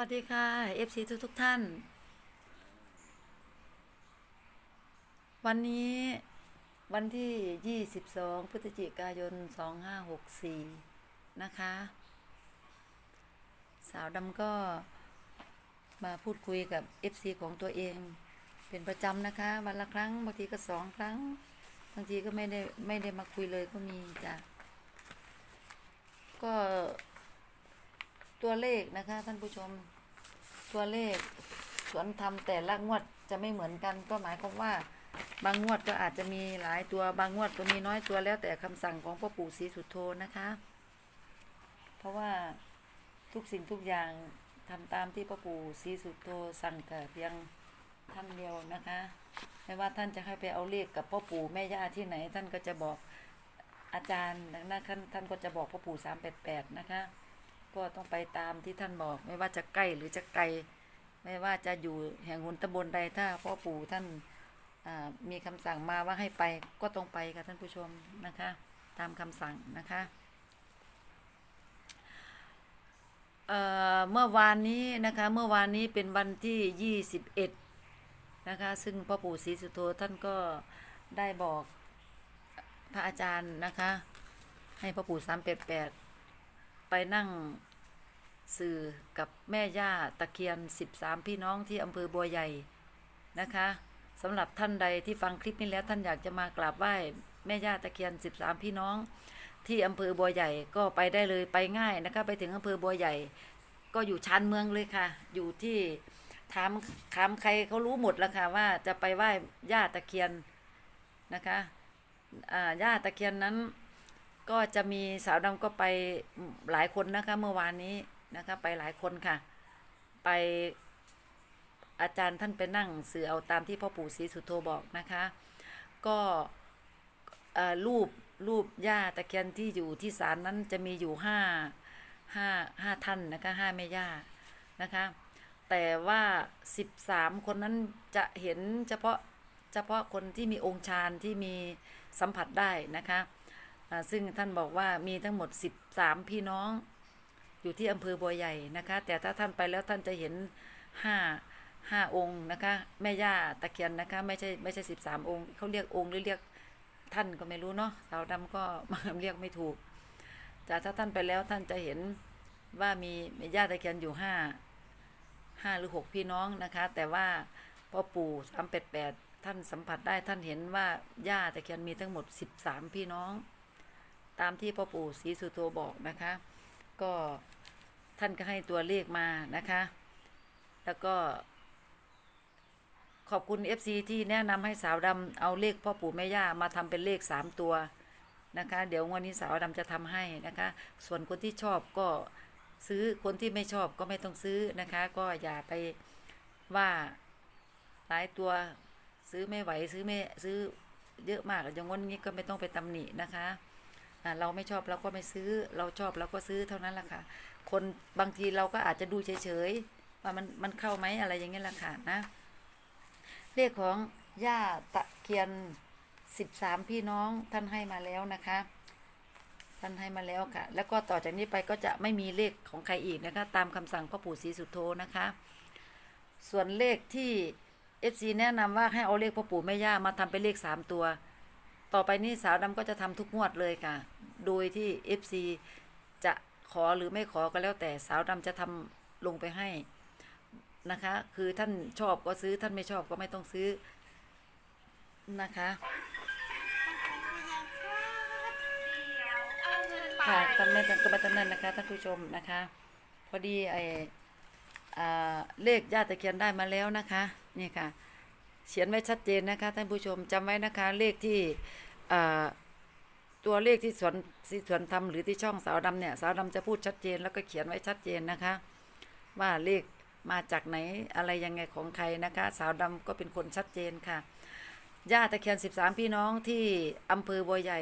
วัสดีค่ะ FC ทุกทุกท่าน วันนี้วันที่ 22 พฤศจิกายน 2564 นะคะ สาวดำก็มาพูดคุยกับ FC ของตัวเอง เป็นประจำนะคะ วันละครั้ง บางทีก็สองครั้ง บางทีก็ไม่ได้ ไม่ได้มาคุยเลยก็มีจ้ะ ก็ ตัวเลขนะคะ ท่านผู้ชมตัวเลขสวนทำแต่ละงวดจะไม่เหมือนกัน ก็หมายความว่า บางงวดก็อาจจะมีหลายตัวบางงวดก็มีน้อยตัวแล้วแต่คำสั่งของพ่อปู่ศรีสุโธนะคะ เพราะว่าทุกสิ่งทุกอย่างทำตามที่พ่อปู่ศรีสุโธสั่งแต่เพียงท่านเดียวนะคะไม่ว่าท่านจะให้ไปเอาเลขกับพ่อปู่แม่ย่าที่ไหน ท่านก็จะบอกอาจารย์นะท่านท่านก็จะบอกพ่อปู่สามแปดแปดนะคะ ก็ต้องไปตามที่ท่านบอก ไม่ว่าจะใกล้หรือจะไกล ไม่ว่าจะอยู่แห่งหุนตำบลใดถ้าพ่อปู่ท่านมีคำสั่งมาว่าให้ไปก็ต้องไปค่ะท่านผู้ชมนะคะ ตามคำสั่งนะคะเเมื่อวานนี้นะคะเมื่อวานนี้เป็นวันที่ 21 นะคะ ซึ่งพ่อปู่ศรีสุโธท่านก็ได้บอกพระอาจารย์นะคะ ให้พ่อปู่สามแปดแปดไปนั่ง สื่อกับแม่ย่าตะเคียน 13 พี่น้องที่อำเภอบัวใหญ่นะคะสำหรับท่านใดที่ฟังคลิปนี้แล้วท่านอยากจะมากราบไหว้แม่ย่าตะเคียน 13 พี่น้อง ที่อำเภอบัวใหญ่ก็ไปได้เลยไปง่ายนะคะ ไปถึงอำเภอบัวใหญ่ ก็อยู่ชานเมืองเลยค่ะ อยู่ที่ถามถามใครเขารู้หมดแล้วค่ะว่าจะไปไหว้ย่าตะเคียนนะคะย่าตะเคียนนั้นก็จะมีสาวดำก็ไปหลายคนนะคะเมื่อวานนี้ นะคะ ไปหลายคนค่ะ ไปอาจารย์ท่านไปนั่งสื่อเอาตามที่พ่อปู่ศรีสุโธบอกนะคะ ก็รูปรูปย่าตะเคียนที่อยู่ที่ศาลนั้นจะมีอยู่ห้าห้าห้าท่านนะคะห้าแม่ย่านะคะ แต่ว่าสิบสามคนนั้นจะเห็นเฉพาะเฉพาะคนที่มีองค์ฌานที่มีสัมผัสได้นะคะซึ่งท่านบอกว่ามีทั้งหมด13พี่น้อง อยู่ที่อำเภอบัวใหญ่นะคะ แต่ถ้าท่านไปแล้วท่านจะเห็น5 5องค์นะคะ แม่ย่าตะเคียนนะคะ ไม่ใช่ไม่ใช่13องค์เขาเรียกองค์หรือเรียกท่านก็ไม่รู้เนาะสาวดำก็เรียกไม่ถูกแต่ถ้าท่านไปแล้วท่านจะเห็นว่ามีแม่ย่าตะเคียนอยู่ห้าห้าหรือหกพี่น้องนะคะ แต่ว่าพ่อปู่สามแปดแปดท่านสัมผัสได้ท่านเห็นว่าย่าตะเคียนมีทั้งหมดสิบสามพี่น้อง ตามที่พ่อปู่ศรีสุโธบอกนะคะ ก็ ท่านก็ให้ตัวเลขมานะคะ แล้วก็ ขอบคุณ FC ที่แนะนำให้สาวดำเอาเลขพ่อปู่แม่ย่ามาทำเป็นเลขสามตัวนะคะ เดี๋ยววันนี้สาวดำจะทำให้นะคะ ส่วนคนที่ชอบก็ซื้อคนที่ไม่ชอบก็ไม่ต้องซื้อนะคะ ก็อย่าไปว่าหลายตัวซื้อไม่ไหวซื้อไม่ซื้อเยอะมากอย่างวันนี้ก็ไม่ต้องไปตำหนินะคะ เราไม่ชอบเราก็ไม่ซื้อเราชอบเราก็ซื้อเท่านั้นแหละค่ะ คนบางทีเราก็อาจจะดูเฉยๆว่ามันมันเข้าไหมอะไรอย่างเงี้ยแหละค่ะนะเลขของย่าตะเคียนสิบสามพี่น้องท่านให้มาแล้วนะคะ ท่านให้มาแล้วค่ะ แล้วก็ต่อจากนี้ไปก็จะไม่มีเลขของใครอีกนะคะ ตามคำสั่งพ่อปู่ศรีสุโธนะคะ ส่วนเลขที่ FC แนะนำว่าให้เอาเลขพ่อปู่แม่ย่ามาทำเป็นเลขสามตัว ต่อไปนี้สาวดำก็จะทำทุกงวดเลยค่ะ โดยที่ FC ขอหรือไม่ขอก็แล้วแต่สาวดำจะทำลงไปให้นะคะ คือท่านชอบก็ซื้อท่านไม่ชอบก็ไม่ต้องซื้อนะคะค่ะท่านไม่ก็ม่ต้องนั่นนะคะท่านผู้ชมนะคะ พอดีไออ่าเลขญาติตะเคียนได้มาแล้วนะคะนี่ค่ะเขียนไว้ชัดเจนนะคะท่านผู้ชมจำไว้นะคะเลขที่อ่า ตัวเลขที่สวนที่สวนทำหรือที่ช่องสาวดำเนี่ย สาวดำจะพูดชัดเจนแล้วก็เขียนไว้ชัดเจนนะคะ ว่าเลขมาจากไหนอะไรยังไงของใครนะคะ สาวดำก็เป็นคนชัดเจนค่ะย่าตะเคียน 13 พี่น้องที่อำเภอบัวใหญ่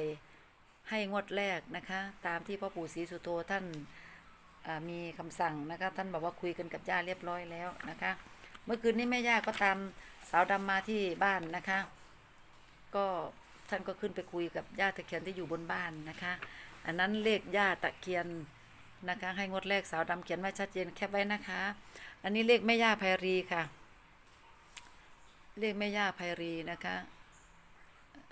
ให้งวดแรกนะคะ ตามที่พ่อปู่ศรีสุโธท่านมีคำสั่งนะคะ ท่านบอกว่าคุยกันกับย่าเรียบร้อยแล้วนะคะ เมื่อคืนนี้แม่ย่าก็ตามสาวดำมาที่บ้านนะคะ ก็ ท่านก็ขึ้นไปคุยกับย่าติตะเคียนที่อยู่บนบ้านนะคะ อันนั้นเลขย่าติตะเคียนนะคะ ให้งดแรกสาวดำเขียนไว้ชัดเจนแคปไว้นะคะ อันนี้เลขแม่ย่าไพรีค่ะ เลขแม่ย่าไพรีนะคะ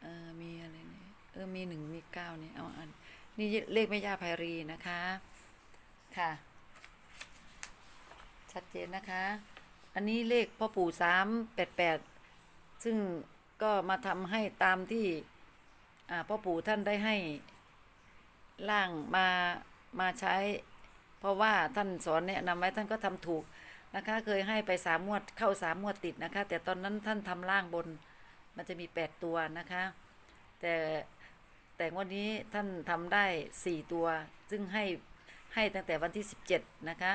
เออมีอะไรเนี่ยเออมีหนึ่งมีเก้าเนี่ยเอาอันนี่เลขแม่ย่าไพรีนะคะค่ะ ชัดเจนนะคะ อันนี้เลขพ่อปู่สามแปดแปดซึ่ง ก็มาทำให้ตามที่พ่อปู่ท่านได้ให้ร่างมามาใช้ เพราะว่าท่านสอนแนะนำไว้ท่านก็ทำถูกนะคะ เคยให้ไปสามงวดเข้าสามงวดติดนะคะ แต่ตอนนั้นท่านทำร่างบนมันจะมีแปดตัวนะคะ แต่แต่งวดนี้ท่านทำได้สี่ตัว ซึ่งให้ให้ตั้งแต่วันที่สิบเจ็ดนะคะ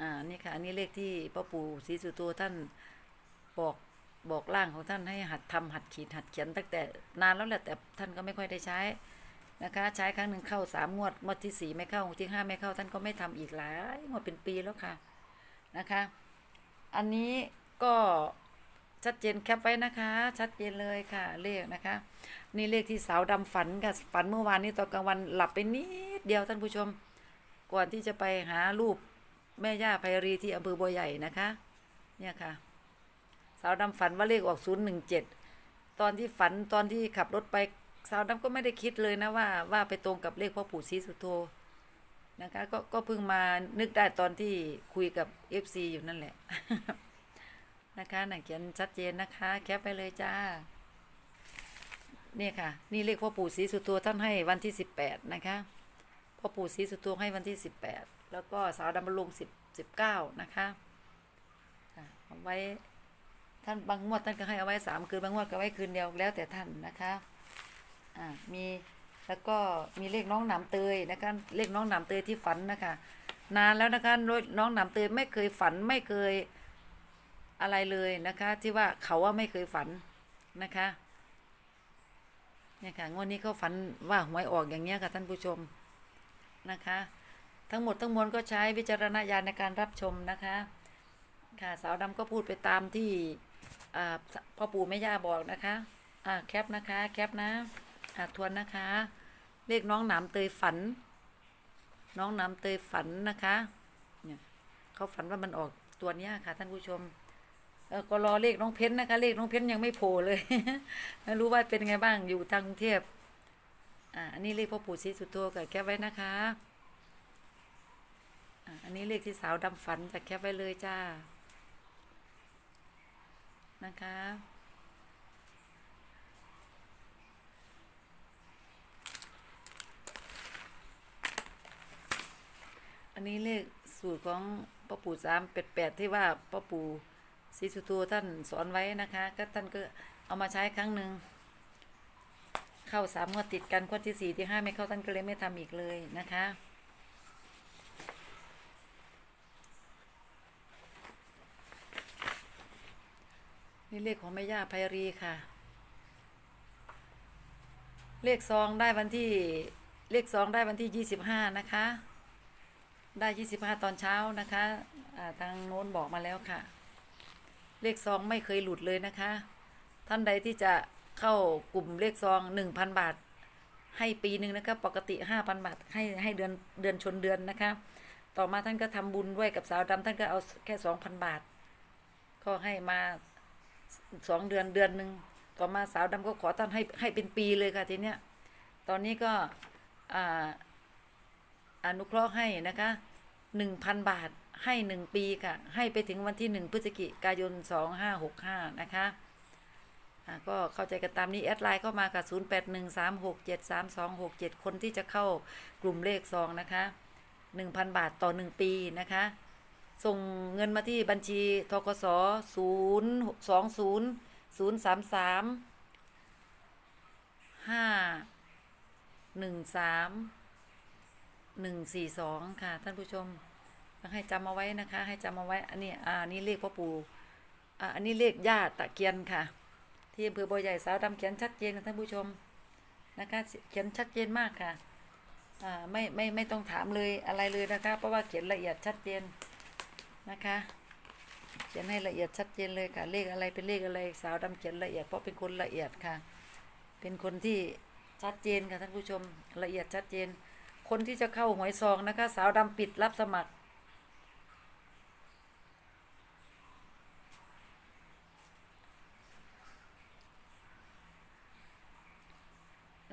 อ่านี่ค่ะอันนี้เลขที่พ่อปู่ศรีสุโธท่านบอก บอกร่างของท่านให้หัดทำหัดขีดหัดเขียนตั้งแต่นานแล้วแหละแต่ท่านก็ไม่ค่อยได้ใช้นะคะ ใช้ครั้งหนึ่งเข้าสามงวดงวดที่สี่ไม่เข้างวดที่ห้าไม่เข้าท่านก็ไม่ทำอีกหลายงวดเป็นปีแล้วค่ะนะคะ อันนี้ก็ชัดเจนแคปไว้นะคะ ชัดเจนเลยค่ะเลขนะคะ นี่เลขที่สาวดำฝันค่ะฝันเมื่อวานนี้ตอนกลางวันหลับไปนิดเดียวท่านผู้ชม ก่อนที่จะไปหารูปแม่ย่าไพรีที่อำเภอบัวใหญ่นะคะ เนี่ยค่ะ สาวดำฝันว่าเลขออกศูนย์หนึ่งเจ็ดตอนที่ฝันตอนที่ขับรถไปสาวดำก็ไม่ได้คิดเลยนะว่าว่าไปตรงกับเลขพ่อปู่ศรีสุโธนะคะก็ก็เพิ่งมานึกได้ตอนที่คุยกับเอฟซีอยู่นั่นแหละ นะคะหนังเขียนชัดเจนนะคะ แคปไปเลยจ้าเนี่ยค่ะ นี่เลขพ่อปู่ศรีสุโธท่านให้วันที่สิบแปดนะคะพ่อปู่ศรีสุโธให้วันที่สิบแปดแล้วก็สาวดำบำรุงสิบสิบเก้านะคะเอาไว้ ท่านบางงวดท่านก็ให้เอาไว้สามคืนบางงวดก็ไว้คืนเดียวแล้วแต่ท่านนะคะอ่ามีแล้วก็มีเลขน้องหนามเตยนะคะเลขน้องหนามเตยที่ฝันนะคะนานแล้วนะคะน้องหนามเตยไม่เคยฝันไม่เคยอะไรเลยนะคะ ที่ว่าเขาว่าไม่เคยฝันนะคะเนี่ยค่ะงวดนี้เขาฝันว่าหวยออกอย่างเงี้ยค่ะท่านผู้ชมนะคะ ทั้งหมดทั้งมวลก็ใช้วิจารณญาณในการรับชมนะคะ ค่ะสาวดำก็พูดไปตามที่ พ่อปู่แม่ย่าบอกนะคะอ่าแคปนะคะแคปนะอ่าทวนนะคะเลขน้องหนามเตยฝัน น้องหนามเตยฝันนะคะเนี่ยเขาฝันว่ามันออกตัวเนี้ยค่ะ ท่านผู้ชมเออก็รอเลขน้องเพ้นนะคะเลขน้องเพ้นยังไม่โผล่เลยไม่รู้ว่าเป็นไงบ้างอยู่ทางกรุงเทพอ่าอันนี้เลขพ่อปู่ศรีสุโธกับแคปไว้นะคะอ่าอันนี้เลขที่สาวดำฝันจะแคปไว้เลยจ้า นะคะ อันนี้เลขสูตรของพ่อปู่สามเป็ดแปดที่ว่าพ่อปู่ศรีสุโธท่านสอนไว้นะคะ ก็ท่านก็เอามาใช้ครั้งหนึ่งเข้าสามงวดติดกันงวดที่สี่ที่ห้าไม่เข้าท่านก็เลยไม่ทำอีกเลยนะคะ นี่เลขของแม่ย่าไพรีค่ะ เลขซองได้วันที่เลขซองได้วันที่ยี่สิบห้านะคะ ได้ยี่สิบห้าตอนเช้านะคะทางโน้นบอกมาแล้วค่ะ เลขซองไม่เคยหลุดเลยนะคะ ท่านใดที่จะเข้ากลุ่มเลขซองหนึ่งพันบาท ให้ปีหนึ่งนะคะปกติห้าพันบาทให้ให้เดือนเดือนชนเดือนนะคะ ต่อมาท่านก็ทำบุญด้วยกับสาวดำท่านก็เอาแค่สองพันบาท ก็ให้มา สองเดือนเดือนหนึ่งต่อมาสาวดำก็ขอท่านให้ให้เป็นปีเลยค่ะทีเนี้ยตอนนี้ก็อ่าอนุเคราะห์ให้นะคะหนึ่งพันบาทให้หนึ่งปีค่ะ ให้ไปถึงวันที่หนึ่งพฤศจิกายนสองห้าหกห้านะคะก็เข้าใจกันตามนี้ แอดไลน์เข้ามาค่ะศูนย์แปดหนึ่งสามหกเจ็ดสามสองหกเจ็ดคนที่จะเข้ากลุ่มเลขซองนะคะหนึ่งพันบาทต่อหนึ่งปีนะคะ ส่งเงินมาที่บัญชีทกสศูนย์สองศูนย์ศูนย์สามสามห้าหนึ่งสามหนึ่งสี่สองค่ะ ท่านผู้ชมให้จำเอาไว้นะคะ ให้จำเอาไว้ อันนี้อ่าอันนี้เลขพ่อปู่อ่าอันนี้เลขย่าตะเกียนค่ะ ที่อำเภอบัวใหญ่สาวดำเขียนชัดเจนค่ะท่านผู้ชมนะคะเขียนชัดเจนมากค่ะอ่าไม่ไม่ไม่ต้องถามเลยอะไรเลยนะคะ เพราะว่าเขียนละเอียดชัดเจน นะคะเขียนให้ละเอียดชัดเจนเลยค่ะ เลขอะไรเป็นเลขอะไรสาวดำเขียนละเอียดเพราะเป็นคนละเอียดค่ะ เป็นคนที่ชัดเจนค่ะท่านผู้ชมละเอียดชัดเจน คนที่จะเข้าหวยซองนะคะ สาวดำปิดรับสมัคร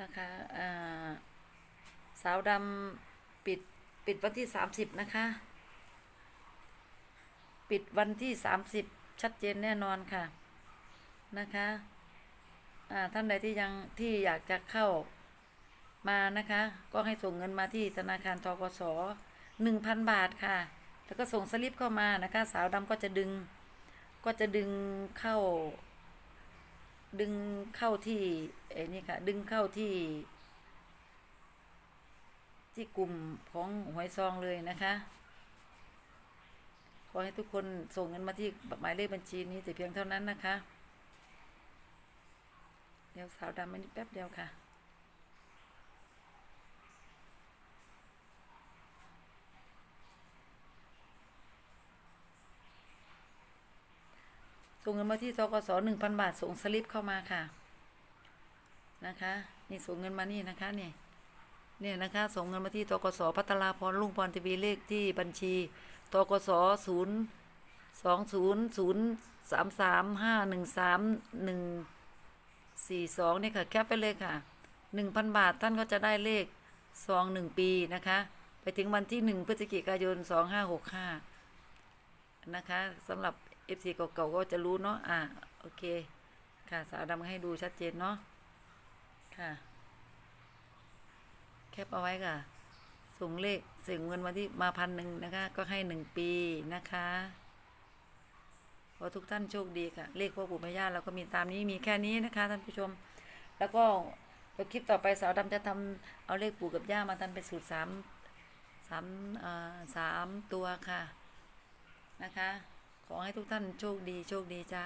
นะคะสาวดำปิดปิดวันที่สามสิบนะคะ ปิดวันที่สามสิบชัดเจนแน่นอนค่ะนะคะอ่าท่านใดที่ยังที่อยากจะเข้ามานะคะ ก็ให้ส่งเงินมาที่ธนาคารทกสหนึ่งพันบาทค่ะ แล้วก็ส่งสลิปเข้ามานะคะ สาวดำก็จะดึง ก็จะดึงเข้า ดึงเข้าที่ไอ้นี่ค่ะ ดึงเข้าที่ ที่กลุ่มของหวยซองเลยนะคะ ขอให้ทุกคนส่งเงินมาที่หมายเลขบัญชีนี้แต่เพียงเท่านั้นนะคะ เดี๋ยวสาวดำอันนี้แป๊บเดียวค่ะส่งเงินมาที่ทกสหนึ่งพันบาทส่งสลิปเข้ามาค่ะนะคะ นี่ส่งเงินมานี่นะคะนี่เนี่ยนะคะส่งเงินมาที่ทกสพัทราพรลุงพรทีวีเลขที่บัญชี ทกสศูนย์สองศูนย์ศูนย์สามสามห้าหนึ่งสามหนึ่งสี่สองนี่ค่ะ แคปไปเลยค่ะหนึ่งพันบาทท่านก็จะได้เลขซองหนึ่งปีนะคะ ไปถึงวันที่หนึ่งพฤศจิกายนสองห้าหกห้านะคะสำหรับ FC เก่าๆก็จะรู้เนาะอะโอเค ค่ะ สาวดำให้ดูชัดเจนเนาะค่ะ แคปเอาไว้ค่ะ ส่งเลขส่งเงินมาที่มาพันหนึ่งนะคะ ก็ให้หนึ่งปีนะคะขอทุกท่านโชคดีค่ะ เลขพ่อปู่แม่ย่าเราก็มีตามนี้มีแค่นี้นะคะท่านผู้ชม แล้วก็เดี๋ยวคลิปต่อไปสาวดำจะทำเอาเลขปู่กับย่ามาทำเป็นสูตรสามสามเออสามตัวค่ะนะคะ ขอให้ทุกท่านโชคดีโชคดีจ้า